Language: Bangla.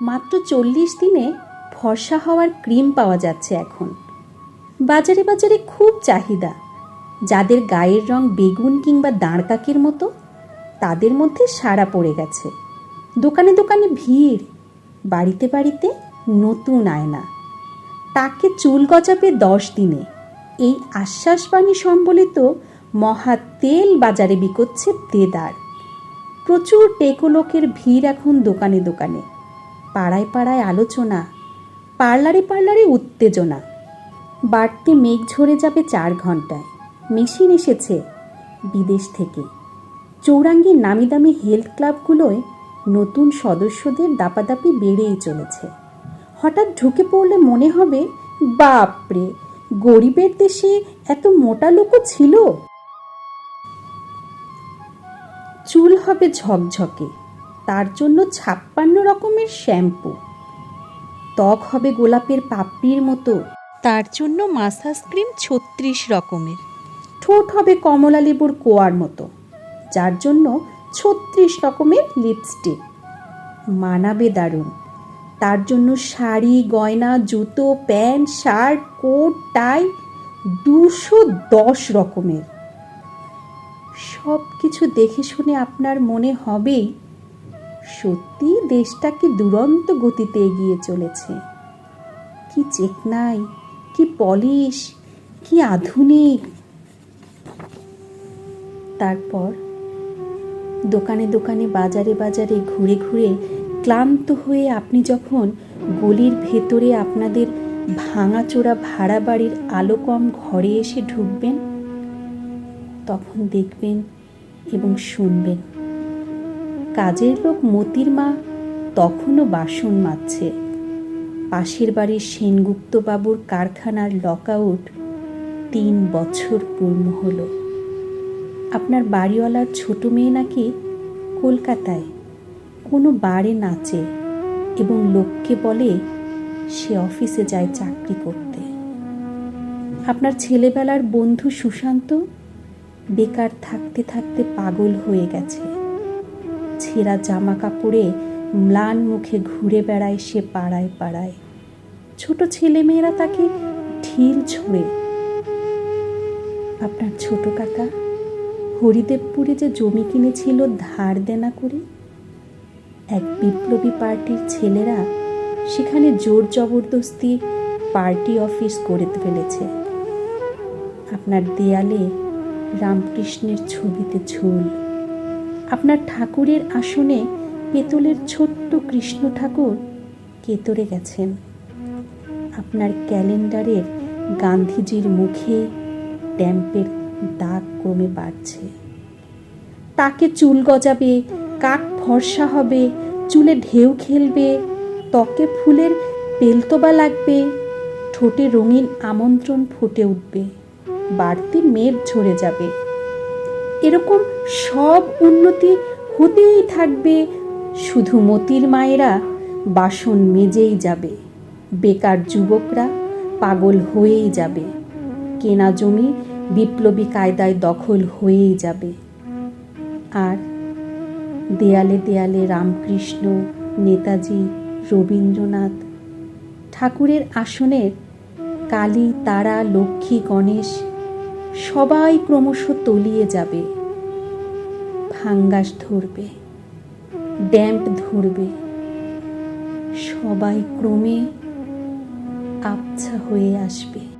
মাত্র চল্লিশ দিনে ফর্সা হওয়ার ক্রিম পাওয়া যাচ্ছে এখন। বাজারে বাজারে খুব চাহিদা। যাদের গায়ের রং বেগুন কিংবা দাঁড়কাকের মতো, তাদের মধ্যে সাড়া পড়ে গেছে। দোকানে দোকানে ভিড়, বাড়িতে বাড়িতে নতুন আয়না। তাকে চুল গজাবে দশ দিনে। এই আশ্বাসবাণী সম্বলিত মহা তেল বাজারে বিকোচ্ছে দেদার। প্রচুর টেকো লোকের ভিড় এখন দোকানে দোকানে। পাড়ায় পাড়ায় আলোচনা, পার্লারে পার্লারে উত্তেজনা। বাড়তি মেঘ ঝরে যাবে চার ঘন্টায় মেশিন এসেছে বিদেশ থেকে। চৌরাঙ্গীর নামি দামি হেলথ ক্লাবগুলোয় নতুন সদস্যদের দাপাদাপি বেড়েই চলেছে। হঠাৎ ঢুকে পড়লে মনে হবে বাপরে গরিবের দেশে এত মোটা লোকও ছিল। চুল হবে ঝকঝকে তার জন্য ছাপ্পান্ন রকমের শ্যাম্পু। ত্বক হবে গোলাপের পাপড়ির মতো। তার জন্য মাসাজ ক্রিম ছত্রিশ রকমের। ঠোঁট হবে কমলা লেবুর কোয়ার মতো, যার জন্য ছত্রিশ রকমের লিপস্টিক। মানাবে দারুণ। তার জন্য শাড়ি, গয়না, জুতো, প্যান্ট, শার্ট, কোট, টাই দুশো দশ রকমের। সব কিছু দেখে শুনে আপনার মনে হবেই সত্যি দেশটা কি দুরন্ত গতিতে এগিয়ে চলেছে? কি চেকনাই কি পলিশ, কি আধুনিক? তারপর দোকানে দোকানে, বাজারে বাজারে, ঘুরে ঘুরে ক্লান্ত হয়ে আপনি যখন গলির ভেতরে আপনাদের ভাঙাচোরা ভাড়া বাড়ির আলো কম ঘরে এসে ঢুকবেন, তখন দেখবেন এবং শুনবেন কাজের লোক মতির মা তখনও বাসন মাজছে। পাশের বাড়ির সেনগুপ্তবাবুর কারখানার লকআউট তিন বছর পূর্ণ হলো। আপনার বাড়িওয়ালার ছোট মেয়ে নাকি কলকাতায়। কোনো বারে নাচে এবং লোককে বলে সে অফিসে যায় চাকরি করতে। আপনার ছেলেবেলার বন্ধু সুশান্ত বেকার থাকতে থাকতে পাগল হয়ে গেছে। ছেঁড়া জামা কাপড়ে ম্লান মুখে ঘুরে বেড়ায় সে পাড়ায় পাড়ায়। ছোট ছেলেমেয়েরা তাকে ঢিল ছোঁড়ে। আপনার ছোট কাকা হরিদেবপুরে যে জমি কিনেছিল ধার দেনা করে, এক বিপ্লবী পার্টির ছেলেরা সেখানে জোর জবরদস্তি পার্টি অফিস করে ফেলেছে। আপনার দেয়ালে রামকৃষ্ণের ছবিতে ঝুল। আপনার ঠাকুরের আসনে পেতলের ছোট্ট কৃষ্ণ ঠাকুর কেতরে গেছেন। আপনার ক্যালেন্ডারের গান্ধীজির মুখে ট্যাম্পের দাগ ক্রমে বাড়ছে। তাকে চুল গজাবে কাক ফর্সা হবে, চুলে ঢেউ খেলবে, ত্বকে ফুলের পেলতোবা লাগবে, ঠোঁটে রঙিন আমন্ত্রণ ফুটে উঠবে, বাড়তি মেদ ঝরে যাবে। এরকম সব উন্নতি হতেই থাকবে। শুধু মতির মায়েরা বাসন মেজেই যাবে। বেকার যুবকরা পাগল হয়েই যাবে। কেনা জমি বিপ্লবী কায়দায় দখল হয়েই যাবে। আর দেয়ালে দেয়ালে রামকৃষ্ণ, নেতাজি, রবীন্দ্রনাথ ঠাকুরের আসনের কালী, তারা, লক্ষ্মী, গণেশ সবাই ক্রমশ তলিয়ে যাবে। ফাঙ্গাস ধরবে ড্যাম্প ধরবে। সবাই ক্রমে আবছা হয়ে আসবে।